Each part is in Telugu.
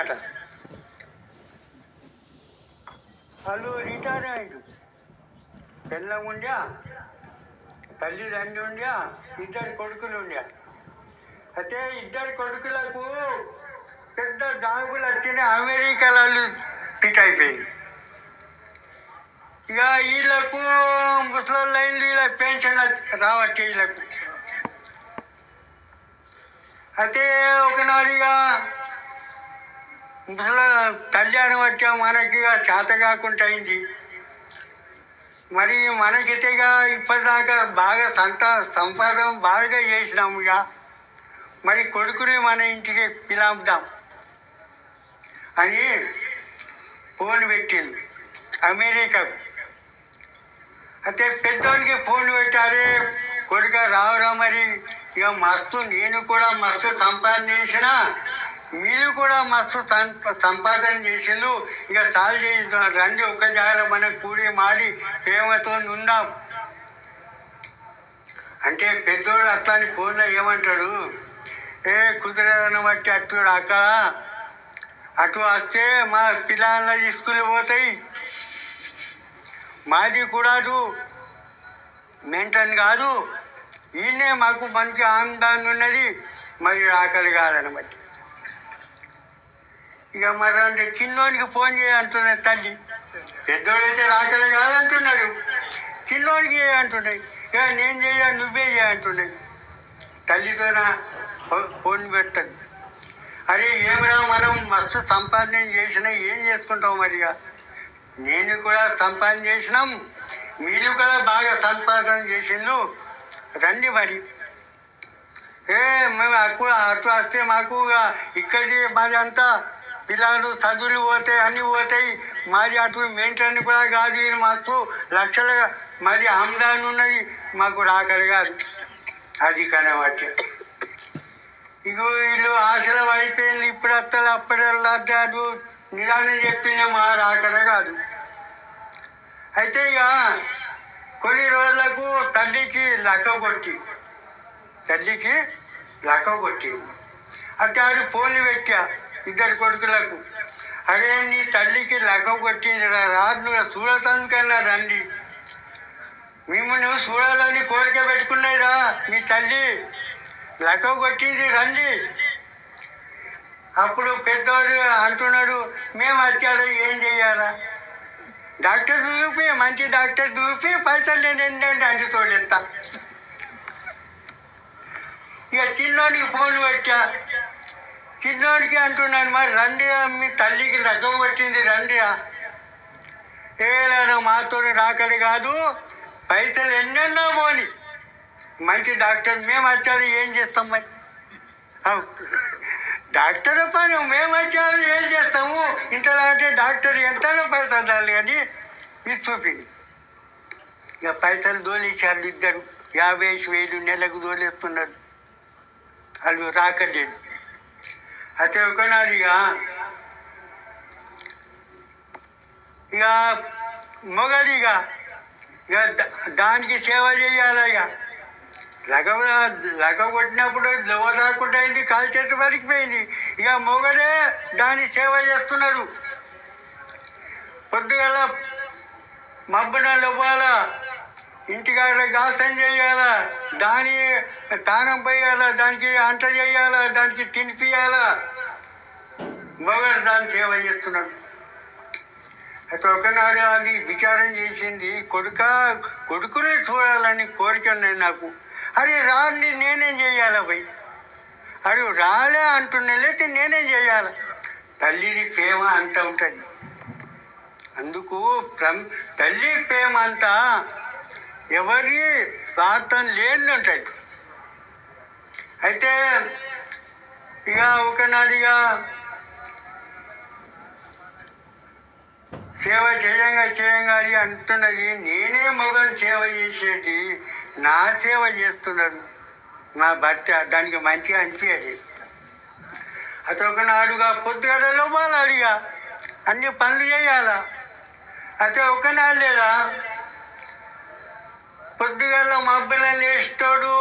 అట వాళ్ళు రిటైర్ అయ్యారు పిల్లం ఉండా తల్లిదండ్రి ఉండా ఇద్దరు కొడుకులు ఉండా అయితే ఇద్దరు కొడుకులకు పెద్ద జాబులు వచ్చిన అమెరికాలో ఫిట్ అయిపోయింది. ఇక వీళ్ళకు ముసలి వీళ్ళ పెన్షన్ రావట్టే వీళ్ళకు. అయితే ఒకనాడు ఇక మళ్ళా కళ్యాణం వచ్చా మనకి చేత కాకుండా అయింది. మరి మనకితేగా ఇప్పటిదాకా బాగా సంత సంపాదన బాగా చేసినాము ఇక. మరి కొడుకుని మన ఇంటికి పిలాపుదాం అని ఫోన్ పెట్టింది. అమెరికాకు అయితే పెద్దోనికి ఫోన్ పెట్టారే కొడుక రావురా మరి ఇక మస్తు నేను కూడా మస్తు సంపాదన చేసినా మీరు కూడా మస్తు సంపాదన చేసిండు ఇక చాలు చేసిన రండి ఒక జాగ్రత్త మనం కూడి మాడి ప్రేమతో ఉందాం. అంటే పెద్దోడు అట్లాని ఫోన్లో ఏమంటాడు? ఏ కుదిరేదని బట్టి అటు అక్కడ అటు వస్తే మా పిల్లల స్కూల్ పోతాయి. మాది కూడా అటు మెయింటైన్ కాదు. ఈయనే మాకు మంచి ఆనందాన్ని ఉన్నది. మరి ఆకలి బట్టి ఇక మరి అంటే చిన్నోనికి ఫోన్ చేయంటున్నది తల్లి. పెద్దోడైతే రాకలి కాదంటున్నాడు. చిన్నోనికి చేయంటున్నాయి ఇక నేను చేయ నువ్వే చేయంటున్నాయి తల్లితో ఫోన్ పెట్టదు అరే ఏమిరా మనం మస్తు సంపాదన చేసినా ఏం చేసుకుంటాం మరిగా నేను కూడా సంపాదన చేసినాం. మీరు కూడా బాగా సంపాదన చేసిండు రండి మరి. ఏ మేము అక్కడ అటు వస్తే మాకు ఇక మాది అంతా పిల్లలు చదువులు పోతాయి అన్నీ పోతాయి మాది అటు మెయింటైన్ కూడా కాదు ఇది మాకు లక్షల మాది ఆమ్దాన్ ఉన్నది మాకు రాకలి కాదు. అది కనబట్టి. ఇగో వీళ్ళు ఆశలు పడిపోయింది ఇప్పుడు అత్తలు అప్పుడల్లా అంటారు నిదానం చెప్పిన మా రాకడ కాదు. అయితే ఇక కొన్ని రోజులకు తల్లికి లక్క కొట్టి తల్లికి లక్క కొట్టి అంటే ఆడు ఫోన్లు పెట్టా ఇద్దరు కొడుకులకు. అరే నీ తల్లికి లక్క కొట్టింది రాజు చూడతందుకన్నా రండి. మిమ్మల్ని చూడాలని కోరిక పెట్టుకున్నాయిరా మీ తల్లి. లక్క కొట్టింది రండి. అప్పుడు పెద్దవాడు అంటున్నాడు మేము వచ్చాడు ఏం చేయాలా డాక్టర్ చూపి మంచి డాక్టర్ చూపి పైసలు నేను ఏంటంటే అంటు తోడెత్తా. ఇక చిన్నోడికి ఫోన్ పెట్టా. చిన్నోడికి అంటున్నాను మరి రండిరా మీ తల్లికి లగ్గం పట్టింది రండిరా. ఏలానో మాతో రాకడి కాదు పైసలు ఎన్నెన్నో పోని. మంచి డాక్టర్ మేము వచ్చాడు ఏం చేస్తాం మరి? డాక్టర్ పని మేము వచ్చారు ఏం చేస్తాము? ఇంతలా అంటే డాక్టర్ ఎంత పైసలు అని ఇది చూపింది ఇక పైసలు దోలేశారు ఇద్దరు యాభై వేలు నెలకు దోలేస్తున్నారు వాళ్ళు రాకలేదు. అయితే ఒకనాడు ఇక ఇక మొగడు ఇక ఇక దానికి సేవ చేయాలి ఇక లగ లగ కొట్టినప్పుడు దెవ్వ రాకుండా అయింది కాలు చేతి వరకు పోయింది ఇక మొగడే దాన్ని సేవ చేస్తున్నాడు పొద్దుగల మబ్బున ఇవ్వాలా ఇంటికాడ గాసం చేయాలా దాని తానం పోయాలా దానికి అంట చేయాలా దానికి తినిపియాలా మొగడు దాన్ని సేవ చేస్తున్నాడు. అయితే ఒకనాడు అది విచారం చేసింది కొడుక కొడుకుని చూడాలని కోరిక ఉన్నాయి నాకు. అరే రాండి నేనేం చేయాలా పోయి అరే రాలే అంటున్నా లేకపోతే నేనేం చేయాల? తల్లిది ప్రేమ అంత ఉంటుంది. అందుకు తల్లి ప్రేమ అంతా ఎవరి స్వార్థం లేని ఉంటుంది. అయితే ఇక ఒకనాడిగా సేవ చేయంగా చేయంగా అని అంటున్నది. నేనే మొగలు సేవ చేసేది నా సేవ చేస్తున్నాడు నా భర్త దానికి మంచిగా అనిపించదు అది ఒకనాడుగా పొద్దుగడలో మాలాడిగా అడిగా అన్ని పనులు చేయాలా? అయితే ఒకనాడు లేదా పొద్దుగల మబ్బుల లేస్తాడు.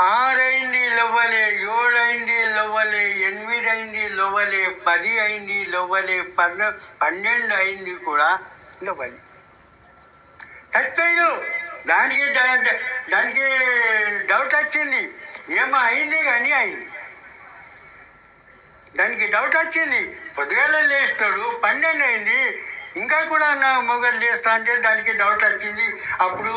ఆరైంది లవ్వలే ఏడైంది లవ్వలే ఎనిమిది అయింది లవ్వలే పది అయింది లవ్వలే పన్న పన్నెండు అయింది కూడా లవ్వలి. చచ్చిపోయాడు దానికి దానికి డౌట్ వచ్చింది. ఏమో అయింది కానీ అయింది. దానికి డౌట్ వచ్చింది. పొద్దుగాల లేస్తాడు పన్నెండు అయింది ఇంకా కూడా నా మొగలు చేస్తా అంటే దానికి డౌట్ వచ్చింది. అప్పుడు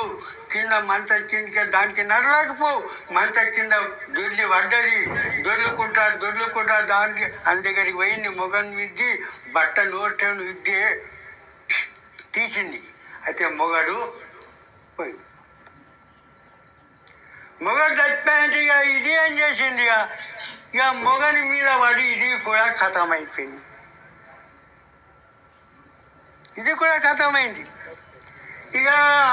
కింద మంత కిందకి దానికి నడలేకపో మంత కింద దొర్లి పడ్డది. దొర్లుకుంటా దొర్లుకుంటా దానికి అని దగ్గరికి పోయింది. మొగన్ మిద్ది బట్ట నోటను విద్దే తీసింది. అయితే మొగడు పోయింది. మొగడు చచ్చిపోయింది ఇక ఇది ఏం చేసింది ఇక? ఇక మొగని మీద పడి ఇది కూడా ఖతమైపోయింది ఇది కూడా ఖతమైంది ఇక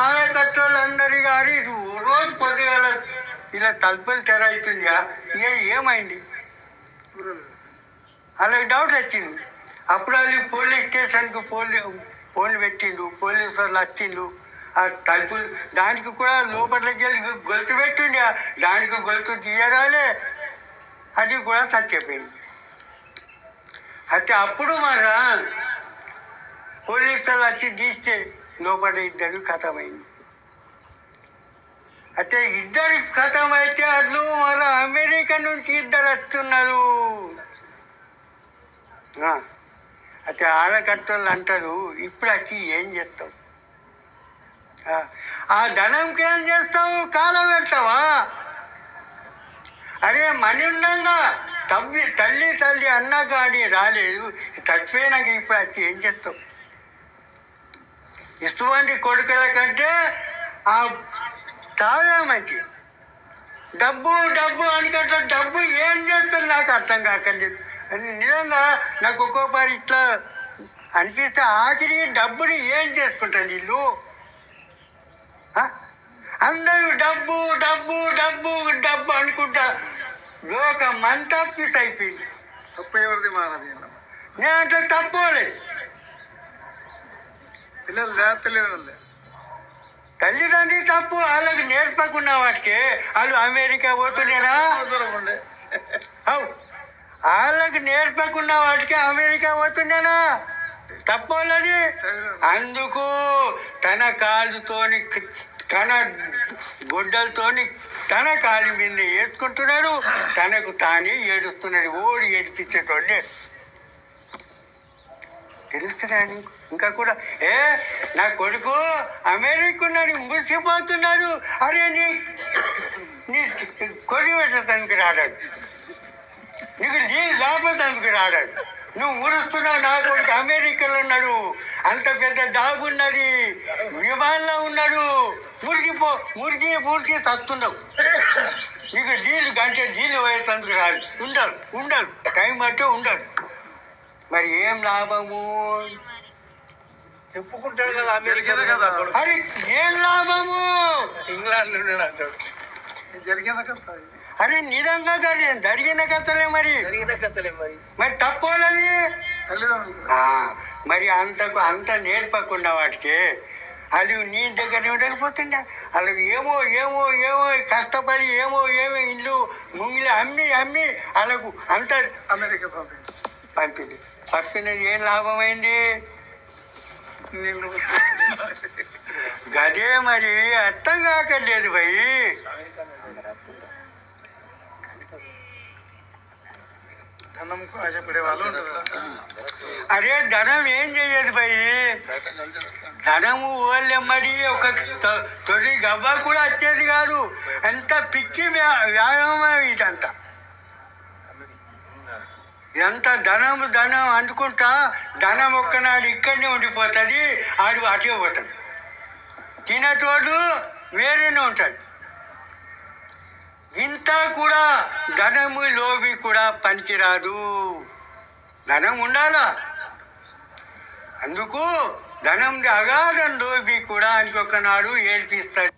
ఆడకట్టోళ్ళందరి గారి రోజు పొద్దుగాల ఇలా తలుపులు తెర అవుతుంది ఇక ఏమైంది? అలాగే డౌట్ వచ్చింది. అప్పుడు అది పోలీస్ స్టేషన్కి పోలీ ఫోన్ పెట్టిండు పోలీసు వాళ్ళు వచ్చిండు. ఆ తలుపులు దానికి కూడా లోపలికి వెళ్ళి గొలుతు పెట్టిండి. దానికి గొలుతు తీయరాలే. అది కూడా చచ్చిపోయింది అయితే అప్పుడు మరి పోలీసులు వచ్చి తీస్తే లోపల ఇద్దరు కథమైంది. అయితే ఇద్దరు కథమైతే అట్లు మన అమెరికా నుంచి ఇద్దరు వస్తున్నారు. అయితే ఆడకట్టోళ్ళు అంటారు ఇప్పుడు వచ్చి ఏం చేస్తావు? ఆ, ధనంకి ఏం చేస్తావు? కాలం పెడతావా? అరే మని ఉండంగా తల్లి తల్లి తల్లి అన్నా రాలేదు చచ్చిపోయినాక ఇప్పుడు వచ్చి ఏం చేస్తావు? ఇటువంటి కొడుకుల కంటే ఆ చాలా మంచి. డబ్బు డబ్బు అనుకుంటే డబ్బు ఏం చేస్తుంది నాకు అర్థం కాకండి. నిజంగా నాకు ఒక్కోసారి ఇట్లా అనిపిస్తే ఆఖరి డబ్బుని ఏం చేసుకుంటుంది వీళ్ళు? అందరూ డబ్బు డబ్బు డబ్బు డబ్బు అనుకుంటా లోకం అంతా పీస్ అయిపోయింది. తప్పు ఎవరిది నేను అంటే తప్పులే పిల్లలు జాగ్రత్తలేరు వాళ్ళే. తల్లిదండ్రి తప్పు వాళ్ళకి నేర్పకున్న వాటికి. వాళ్ళు అమెరికా అవు వాళ్ళకి నేర్పకున్న వాటికి అమెరికా పోతున్నానా? తప్పలేదు అందుకు తన కాళ్ళతోని తన గొడ్డలతోని తన కాలి మీద ఏడ్చుకుంటున్నాడు. తనకు తానే ఏడుస్తున్నాడు. ఓడి ఏడిపించేటోళ్ళే తెలుస్తున్నా నీకు? ఇంకా కూడా ఏ నా కొడుకు అమెరికా ఉన్నాడు మురిసిపోతున్నాడు. అరే నీ నీ కొడి పెట్టడానికి రాడాడు నీకు నీళ్ళు దాపడానికి రాడాడు నువ్వు మురుస్తున్నావు నా కొడుకు అమెరికాలో ఉన్నాడు. అంత పెద్ద జాబ్ ఉన్నది విమానంలో ఉన్నాడు. మురిగిపో మురిగి మురిగి తస్తున్నావు. నీకు నీళ్ళు గంటే నీళ్ళు పోయేందుకు రాదు. ఉండరు ఉండరు టైం అంటే ఉండరు మరి ఏం లాభము? చెప్పుకుంటాడు కదా జరిగేదే కదా. అది ఏం లాభము? ఇంగ్లాండ్ అంటాడు జరిగిన కథ ఇది. అది నిజంగా కాదు జరిగిన కథలే మరి. జరిగిన కథలే మరి. మరి ఆ, మరి అంతకు అంత నేర్పకుండా వాటికి. అది నీ దగ్గర ఉండకపోతుండే. వాళ్ళకి ఏమో ఏమో ఏమో కష్టపడి ఏమో ఏమో ఇల్లు ముంగిలి అమ్మి అమ్మి వాళ్ళకు అంత అమెరికా పంపింది. పంపింది. పంపినది ఏం లాభమైంది? నీళ్ళు గదే మరి అర్థం కాకలేదు భయ్ అరే ధనం ఏం చెయ్యదు భయ్ ధనము ఓళ్ళెమ్మడి ఒక తొలి గవ్వ కూడా వచ్చేది కాదు. ఎంత పిచ్చి వ్యా- వ్యాయామం ఇదంతా. ఎంత ధనం ధనం అనుకుంటా ధనం ఒక్కనాడు ఇక్కడనే ఉండిపోతుంది ఆడు అటే పోతాడు. తినేటోడు వేరేనే ఉంటాడు. ఇంత కూడా ధనము లోబి కూడా పనికిరాదు. ధనం ఉండాలా? అందుకు ధనం అగాధం లోబి కూడా ఇంకొకనాడు ఏడ్పిస్తాడు.